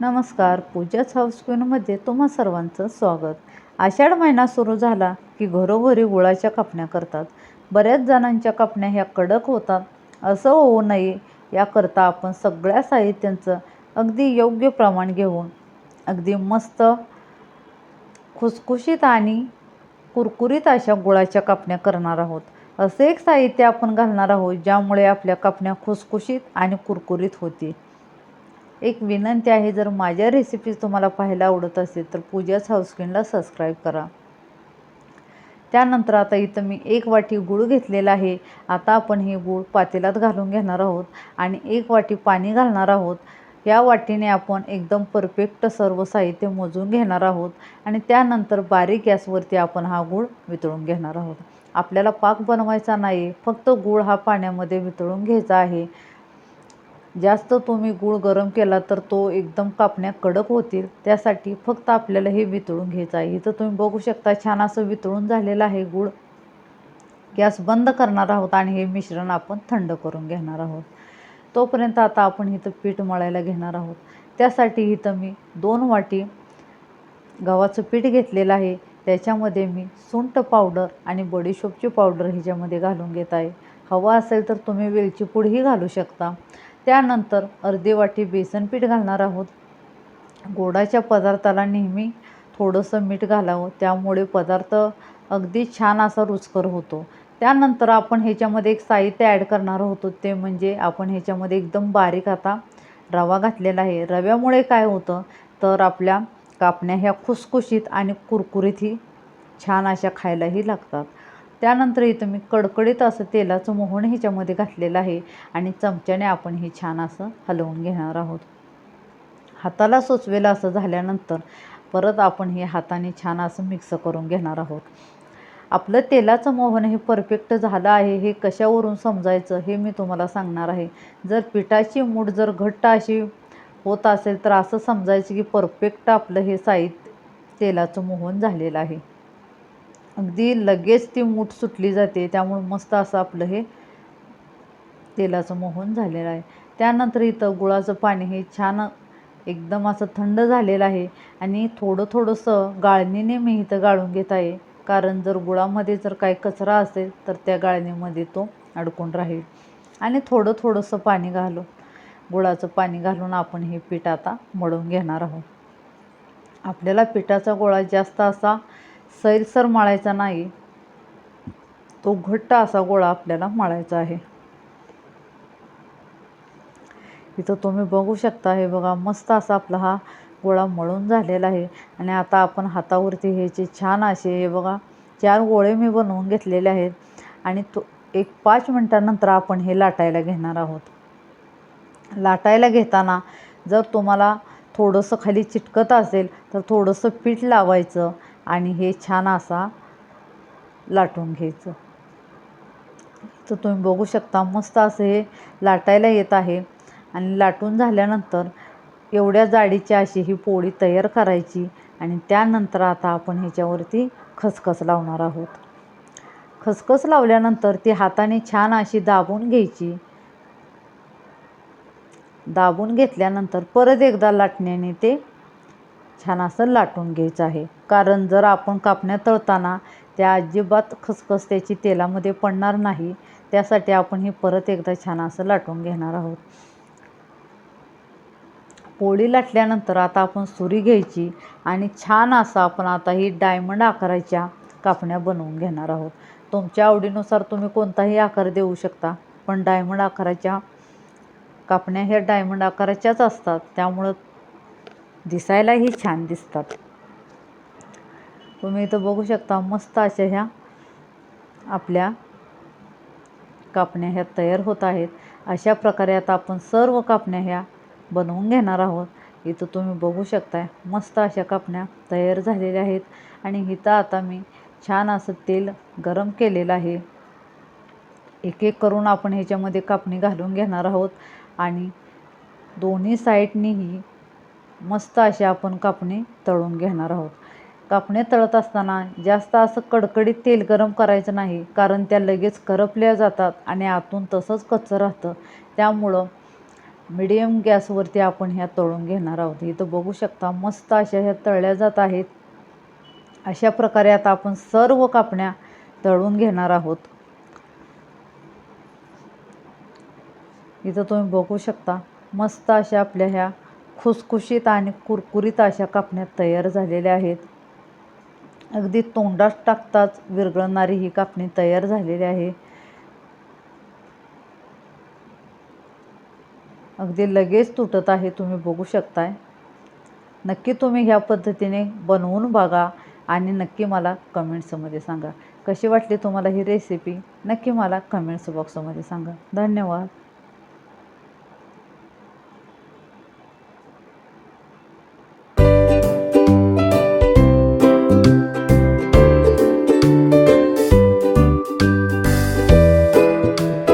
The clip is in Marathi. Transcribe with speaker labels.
Speaker 1: नमस्कार पूजाच हाऊस क्वीनमध्ये तुम्हा सर्वांचं स्वागत. आषाढ महिना सुरू झाला की घरोघरी गुळाच्या कापण्या करतात. बऱ्याच जणांच्या कापण्या ह्या कडक होतात. असं होऊ नये याकरता आपण सगळ्या साहित्यांचं अगदी योग्य प्रमाण घेऊन अगदी मस्त खुसखुशीत आणि कुरकुरीत अशा गुळाच्या कापण्या करणार आहोत. असे एक साहित्य आपण घालणार आहोत ज्यामुळे आपल्या कापण्या खुसखुशीत आणि कुरकुरीत होतील. एक विनंती आहे जर माझ्या रेसिपीज तुम्हाला पाहायला आवडत असेल तर पूजाच हाऊसकिनला सबस्क्राईब करा. त्यानंतर आता इथं मी एक वाटी गूळ घेतलेला आहे. आता आपण हे गूळ पातेल्यात घालून घेणार आहोत आणि एक वाटी पाणी घालणार आहोत. या वाटीने आपण एकदम परफेक्ट सर्व साहित्य मोजून घेणार आहोत आणि त्यानंतर बारीक गॅसवरती आपण हा गूळ वितळून घेणार आहोत. आपल्याला पाक बनवायचा नाही फक्त गूळ हा पाण्यामध्ये वितळून घ्यायचा आहे. जास्त तुम्ही गूळ गरम केला तर तो एकदम कापण्या कडक होतील. त्यासाठी फक्त आपल्याला हे वितळून घ्यायचं आहे. इथं तुम्ही बघू शकता छान असं वितळून झालेलं आहे गूळ. गॅस बंद करणार आहोत आणि हे मिश्रण आपण थंड करून घेणार आहोत. तोपर्यंत आता आपण इथं पीठ मळायला घेणार आहोत. त्यासाठी इथं मी दोन वाटी गव्हाचं पीठ घेतलेलं आहे. त्याच्यामध्ये मी सुंठ पावडर आणि बडीशोपची पावडर ह्याच्यामध्ये घालून घेत आहे. हवा असेल तर तुम्ही वेलची पूडही घालू शकता. त्यानंतर अर्धी वाटी बेसन पीठ घालणार आहोत. गोडाच्या पदार्थाला नेहमी थोडंसं मीठ घालावं. त्यामुळे पदार्थ अगदी छान असा रुचकर होतो. त्यानंतर आपण ह्याच्यामध्ये एक साहित्य ॲड करणार होतो. ते म्हणजे आपण ह्याच्यामध्ये एकदम बारीक आता रवा घातलेला आहे. रव्यामुळे काय होतं? तर आपल्या कापण्या ह्या खुसखुशीत आणि कुरकुरीतही छान अशा खायलाही लागतात. त्यानंतर इथं मी कडकडीत असं तेलाचं मोहन ह्याच्यामध्ये घातलेलं आहे आणि चमच्याने आपण हे छान असं हलवून घेणार आहोत. हाताला सोचवेलं असं झाल्यानंतर परत आपण हे हाताने छान असं मिक्स करून घेणार आहोत. आपलं तेलाचं मोहन हे परफेक्ट झालं आहे हे कशावरून समजायचं हे मी तुम्हाला सांगणार आहे. जर पिठाची मूठ जर घट्ट अशी होत असेल तर असं समजायचं की परफेक्ट आपलं हे साहित्य तेलाचं मोहन झालेलं आहे. अगदी लगेच ती मूठ सुटली जाते त्यामुळे मस्त असं आपलं हे तेलाचं मोहन झालेलं आहे. त्यानंतर इथं गुळाचं पाणी हे छान एकदम असं थंड झालेलं आहे आणि थोडं थोडंसं गाळणीने मी इथं गाळून घेत आहे. कारण जर गुळामध्ये जर काही कचरा असेल तर त्या गाळणीमध्ये तो अडकून राहील. आणि थोडं थोडंसं पाणी घालून गुळाचं पाणी घालून आपण हे पीठ आता मळून घेणार आहोत. आपल्याला पिठाचा गोळा जास्त असा सैलसर मळायचा नाही तो घट्ट असा गोळा आपल्याला मळायचा आहे. इथं तुम्ही बघू शकता हे बघा मस्त असा आपला हा गोळा मळून झालेला आहे. आणि आता आपण हातावरती ह्याचे छान असे हे बघा चार गोळे मी बनवून घेतलेले आहेत. आणि तो एक पाच मिनटानंतर आपण हे लाटायला घेणार आहोत. लाटायला घेताना जर तुम्हाला थोडंसं खाली चिटकत असेल तर थोडंसं पीठ लावायचं. आणि हे छान असा लाटून घ्यायचं. तर तुम्ही बघू शकता मस्त असं हे लाटायला येत आहे. आणि लाटून झाल्यानंतर एवढ्या जाडीची अशी ही पोळी तयार करायची आणि त्यानंतर आता आपण ह्याच्यावरती खसखस लावणार आहोत. खसखस लावल्यानंतर ती हाताने छान अशी दाबून घ्यायची. दाबून घेतल्यानंतर परत एकदा लाटण्याने ते छान असं लाटून घ्यायचं आहे. कारण जर आपण कापण्या तळताना त्या अजिबात खसखस त्याची तेलामध्ये पडणार नाही त्यासाठी आपण हे परत एकदा छान असं लाटून घेणार आहोत. पोळी लाटल्यानंतर आता आपण सुरी घ्यायची आणि छान असं आपण आता ही डायमंड आकाराच्या कापण्या बनवून घेणार आहोत. तुमच्या आवडीनुसार तुम्ही कोणताही आकार देऊ शकता पण डायमंड आकाराच्या कापण्या ह्या डायमंड आकाराच्याच असतात. त्यामुळं दिसायलाही छान दिसतात. तुम्ही इथं बघू शकता मस्त अशा ह्या आपल्या कापण्या ह्या तयार होत आहेत. अशा प्रकारे आता आपण सर्व कापण्या ह्या बनवून घेणार आहोत. इथं तुम्ही बघू शकताय मस्त अशा कापण्या तयार झालेल्या आहेत. आणि इथं आता मी छान असं तेल गरम केलेलं आहे. एक एक करून आपण ह्याच्यामध्ये कापणी घालून घेणार आहोत. आणि दोन्ही साईडनीही मस्त अशी आपण कापणी तळून घेणार आहोत. कापणी तळत असताना जास्त असं कडकडीत तेल गरम करायचं नाही कारण त्या लगेच करपल्या जातात आणि आतून तसंच कच्चं राहतं. त्यामुळं मिडियम गॅसवरती आपण ह्या तळून घेणार आहोत. इथं बघू शकता मस्त अशा ह्या तळल्या जात आहेत. अशा प्रकारे आता आपण सर्व कापण्या तळून घेणार आहोत. इथं तुम्ही बघू शकता मस्त अशा आपल्या ह्या खुसखुशीत आणि कुरकुरीत अशा कापण्या तयार झालेल्या आहेत. अगदी तोंडात टाकताच विरघळणारी ही कापणी तयार झालेली आहे. अगदी लगेच तुटत आहे तुम्ही बघू शकताय. नक्की तुम्ही ह्या पद्धतीने बनवून बघा आणि नक्की मला कमेंट्समध्ये सांगा. कशी वाटली तुम्हाला ही रेसिपी नक्की मला कमेंट्स बॉक्समध्ये सांगा. धन्यवाद.